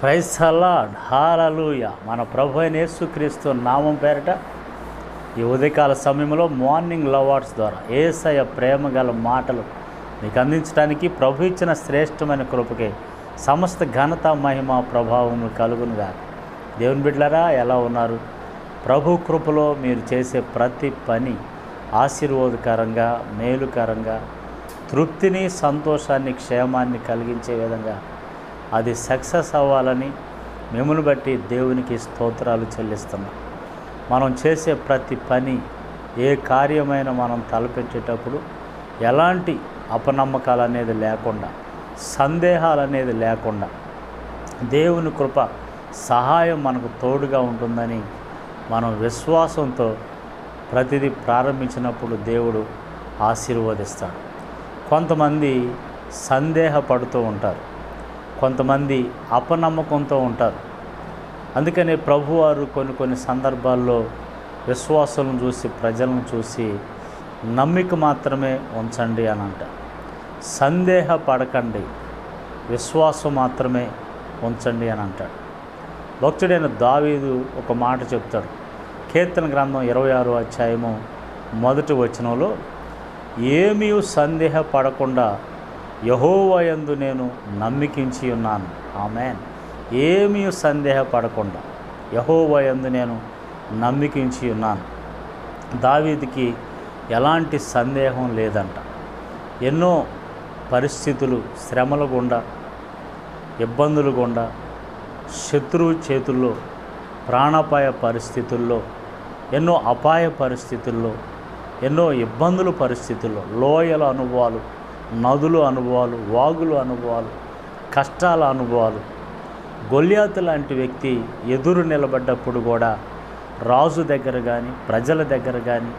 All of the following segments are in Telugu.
ప్రైస్ సలాడ్ హాలూయ మన ప్రభు అయిన యేసుక్రీస్తు నామం పేరిట ఈ ఉదయకాల సమయంలో మార్నింగ్ లవార్డ్స్ ద్వారా ఏసయ ప్రేమ గల మాటలు మీకు అందించడానికి ప్రభు ఇచ్చిన శ్రేష్టమైన కృపకి సమస్త ఘనత మహిమ ప్రభావం కలుగునుగా దేవుని బిడ్డలారా ఎలా ఉన్నారు? ప్రభు కృపలో మీరు చేసే ప్రతి పని ఆశీర్వాదకరంగా మేలుకరంగా తృప్తిని సంతోషాన్ని క్షేమాన్ని కలిగించే విధంగా అది సక్సెస్ అవ్వాలని మిమ్మల్ని బట్టి దేవునికి స్తోత్రాలు చెల్లిస్తున్నాం. మనం చేసే ప్రతి పని ఏ కార్యమైన మనం తలపెట్టేటప్పుడు ఎలాంటి అపనమ్మకాలు అనేది లేకుండా సందేహాలు అనేది లేకుండా దేవుని కృప సహాయం మనకు తోడుగా ఉంటుందని మనం విశ్వాసంతో ప్రతిదీ ప్రారంభించినప్పుడు దేవుడు ఆశీర్వదిస్తాడు. కొంతమంది సందేహపడుతూ ఉంటారు. కొంతమంది అపనమ్మకంతో ఉంటారు. అందుకనే ప్రభువారు కొన్ని కొన్ని సందర్భాల్లో విశ్వాసాలను చూసి ప్రజలను చూసి నమ్మిక మాత్రమే ఉంచండి అని అంటారు. సందేహపడకండి విశ్వాసం మాత్రమే ఉంచండి అని అంటాడు. భక్తుడైన దావీదు ఒక మాట చెప్తాడు. కీర్తన గ్రంథం ఇరవై ఆరో అధ్యాయము మొదటి వచనంలో ఏమీ సందేహపడకుండా యహోవయందు నేను నమ్మికించి ఉన్నాను. ఆమెన్. ఏమీ సందేహపడకుండా యహోవయందు నేను నమ్మికించి ఉన్నాను. దావీదికి ఎలాంటి సందేహం లేదంట. ఎన్నో పరిస్థితులు శ్రమల గుండా ఇబ్బందులు గుండా శత్రువు చేతుల్లో ప్రాణాపాయ పరిస్థితుల్లో ఎన్నో అపాయ పరిస్థితుల్లో ఎన్నో ఇబ్బందుల పరిస్థితుల్లో లోయల అనుభవాలు నదుల అనుభవాలు వాగులు అనుభవాలు కష్టాల అనుభవాలు. గొల్యాతు లాంటి వ్యక్తి ఎదురు నిలబడ్డప్పుడు కూడా రాజు దగ్గర కానీ ప్రజల దగ్గర కానీ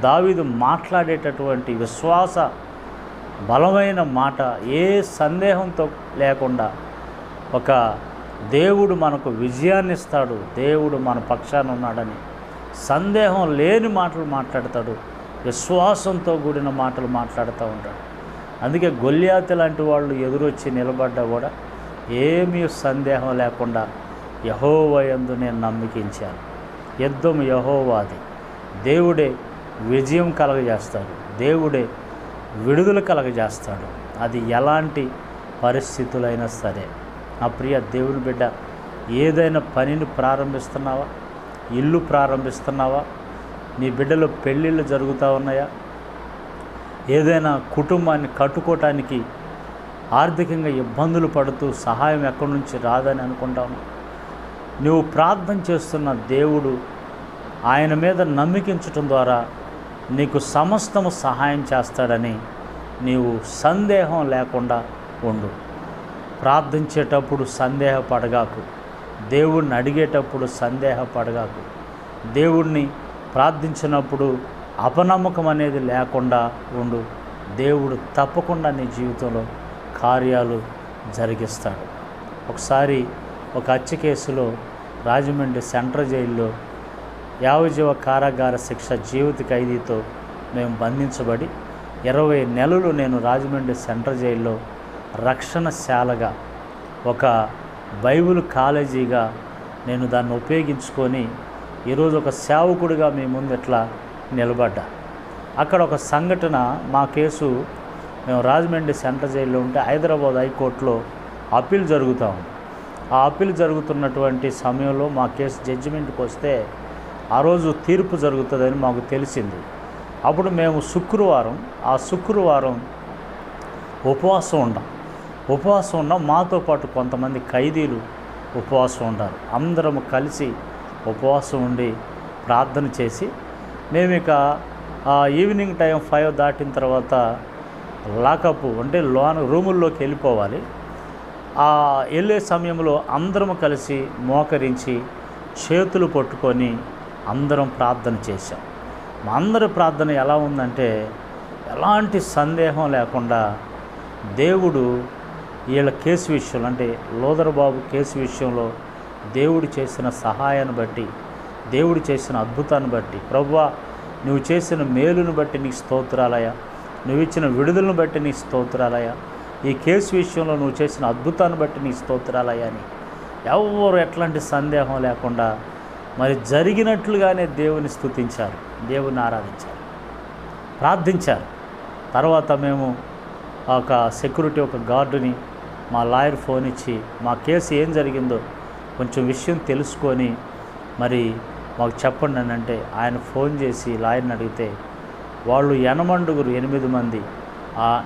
దావిదు మాట్లాడేటటువంటి విశ్వాస బలమైన మాట ఏ సందేహంతో లేకుండా ఒక దేవుడు మనకు విజయాన్ని ఇస్తాడు దేవుడు మన పక్షాన ఉన్నాడని సందేహం లేని మాటలు మాట్లాడతాడు విశ్వాసంతో కూడిన మాటలు మాట్లాడుతూ ఉంటాడు. అందుకే గొల్యాతి లాంటి వాళ్ళు ఎదురొచ్చి నిలబడ్డా కూడా ఏమీ సందేహం లేకుండా యహోవయందు నేను నమ్మికించాను. యుద్ధం యహోవాది. దేవుడే విజయం కలగజేస్తాడు. దేవుడే విడుదల కలగజేస్తాడు. అది ఎలాంటి పరిస్థితులైనా సరే. నా ప్రియ దేవుని బిడ్డ ఏదైనా పనిని ప్రారంభిస్తున్నావా? ఇల్లు ప్రారంభిస్తున్నావా? నీ బిడ్డలో పెళ్ళిళ్ళు జరుగుతూ ఉన్నాయా? ఏదైనా కుటుంబాన్ని కట్టుకోవటానికి ఆర్థికంగా ఇబ్బందులు పడుతూ సహాయం ఎక్కడి నుంచి రాదని అనుకుంటాను నువ్వు ప్రార్థన చేస్తున్న దేవుడు ఆయన మీద నమ్మికించటం ద్వారా నీకు సమస్తము సహాయం చేస్తాడని నీవు సందేహం లేకుండా ఉండు. ప్రార్థించేటప్పుడు సందేహపడగాకు. దేవుణ్ణి అడిగేటప్పుడు సందేహపడగాకు. దేవుణ్ణి ప్రార్థించినప్పుడు అపనమ్మకం అనేది లేకుండా ఉండు. దేవుడు తప్పకుండా నీ జీవితంలో కార్యాలు జరిగిస్తాడు. ఒకసారి ఒక హత్య కేసులో రాజమండ్రి సెంట్రల్ జైల్లో యావజీవ కారాగార శిక్ష జీవిత ఖైదీతో మేము బంధించబడి ఇరవై నెలలు నేను రాజమండ్రి సెంట్రల్ జైల్లో రక్షణశాలగా ఒక బైబిల్ కాలేజీగా నేను దాన్ని ఉపయోగించుకొని ఈరోజు ఒక సేవకుడిగా మీ ముందు ఇట్లా నిలబడ్డా. అక్కడ ఒక సంఘటన మా కేసు మేము రాజమండ్రి సెంట్రల్ జైల్లో ఉంటే హైదరాబాద్ హైకోర్టులో అప్పీల్ జరుగుతూ ఉంది. ఆ అప్పీల్ జరుగుతున్నటువంటి సమయంలో మా కేసు జడ్జిమెంట్కి వస్తే ఆ రోజు తీర్పు జరుగుతుందని మాకు తెలిసింది. అప్పుడు మేము శుక్రవారం ఆ శుక్రవారం ఉపవాసం ఉన్నాం ఉపవాసం ఉన్నాం మాతో పాటు కొంతమంది ఖైదీలు ఉపవాసం ఉంటారు అందరం కలిసి ఉపవాసం ఉండి ప్రార్థన చేసి మేము ఇక ఆ ఈవినింగ్ టైం ఫైవ్ దాటిన తర్వాత లాకప్ అంటే లోన్ రూముల్లోకి వెళ్ళిపోవాలి. ఆ వెళ్ళే సమయంలో అందరం కలిసి మోకరించి చేతులు పట్టుకొని అందరం ప్రార్థన చేశాం. మా అందరి ప్రార్థన ఎలా ఉందంటే ఎలాంటి సందేహం లేకుండా దేవుడు వీళ్ళ కేసు విషయంలో అంటే లోదరబాబు కేసు విషయంలో దేవుడు చేసిన సహాయాన్ని బట్టి దేవుడు చేసిన అద్భుతాన్ని బట్టి ప్రభువా నువ్వు చేసిన మేలును బట్టి నీకు స్తోత్రాలయ నువ్వు ఇచ్చిన విడుదలను బట్టి నీ స్తోత్రాలయ ఈ కేసు విషయంలో నువ్వు చేసిన అద్భుతాన్ని బట్టి నీ స్తోత్రాలయ అని ఎవరు ఎట్లాంటి సందేహం లేకుండా మరి జరిగినట్లుగానే దేవుని స్థుతించారు దేవుని ఆరాధించారు ప్రార్థించారు. తర్వాత మేము ఒక సెక్యూరిటీ ఒక గార్డుని మా లాయర్ ఫోన్ ఇచ్చి మా కేసు ఏం జరిగిందో కొంచెం విషయం తెలుసుకొని మరి మాకు చెప్పండి అని అంటే ఆయన ఫోన్ చేసి లాయర్ని అడిగితే వాళ్ళు ఎనమండుగురు ఎనిమిది మంది.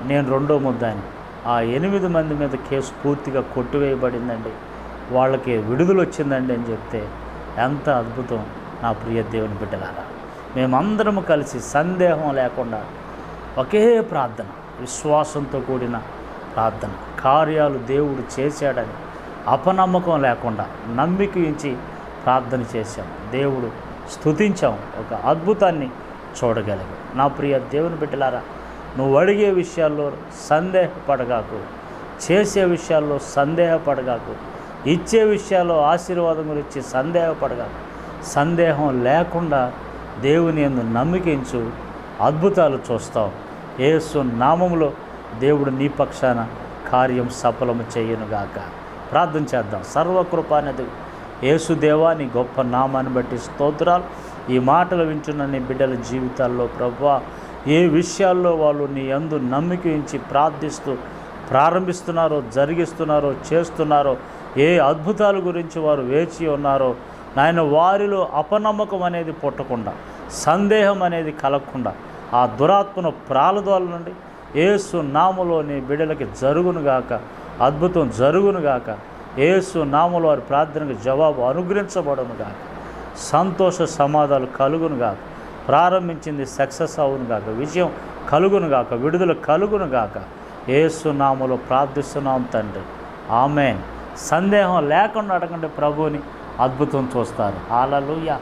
నేను రెండో ముద్దాని. ఆ ఎనిమిది మంది మీద కేసు పూర్తిగా కొట్టివేయబడిందండి. వాళ్ళకి విడుదల వచ్చిందండి అని చెప్తే ఎంత అద్భుతం నా ప్రియ దేవుని బిడ్డలారా. మేమందరము కలిసి సందేహం లేకుండా ఒకే ప్రార్థన విశ్వాసంతో కూడిన ప్రార్థన. కార్యాలు దేవుడు చేశాడని అపనమ్మకం లేకుండా నమ్మికించి ప్రార్థన చేశాం. దేవుడు స్తుతించాం. ఒక అద్భుతాన్ని చూడగలిగాం. నా ప్రియ దేవుని బిడ్డలారా నువ్వు అడిగే విషయాల్లో సందేహపడగాకు చేసే విషయాల్లో సందేహపడగాకు ఇచ్చే విషయాల్లో ఆశీర్వాదం గురించి సందేహపడగాకు సందేహం లేకుండా దేవుని ఎందు నమ్మికించు అద్భుతాలు చూస్తావు. ఏసు నామంలో దేవుడు నీ పక్షాన కార్యం సఫలము చేయునుగాక. ప్రార్థన చేద్దాం. సర్వకృపానది యేసుదేవా నీ గొప్ప నామాన్ని బట్టి స్తోత్రాలు. ఈ మాటలు వింటున్న నీ బిడ్డల జీవితాల్లో ప్రభా ఏ విషయాల్లో వాళ్ళు నీ అందు నమ్మిక ఉంచి ప్రార్థిస్తూ ప్రారంభిస్తున్నారో జరిగిస్తున్నారో చేస్తున్నారో ఏ అద్భుతాల గురించి వారు వేచి ఉన్నారో నాయన వారిలో అపనమ్మకం అనేది పుట్టకుండా సందేహం అనేది కలగకుండా ఆ దురాత్మను ప్రాలదోలనండి ఏసు నామలోని నీ బిడ్డలకి జరుగునుగాక అద్భుతం జరుగునుగాక ఏసు నామలు వారి ప్రార్థనకు జవాబు అనుగ్రహించబడునుగాక సంతోష సమాధాలు కలుగునుగాక ప్రారంభించింది సక్సెస్ అవునుగాక విజయం కలుగునుగాక విడుదల కలుగునుగాక ఏసు నామలో ప్రార్థిస్తున్నాం తండ్రి. ఆమెన్. సందేహం లేకుండా అడగండి ప్రభువుని. అద్భుతం చూస్తారు. ఆలలుయ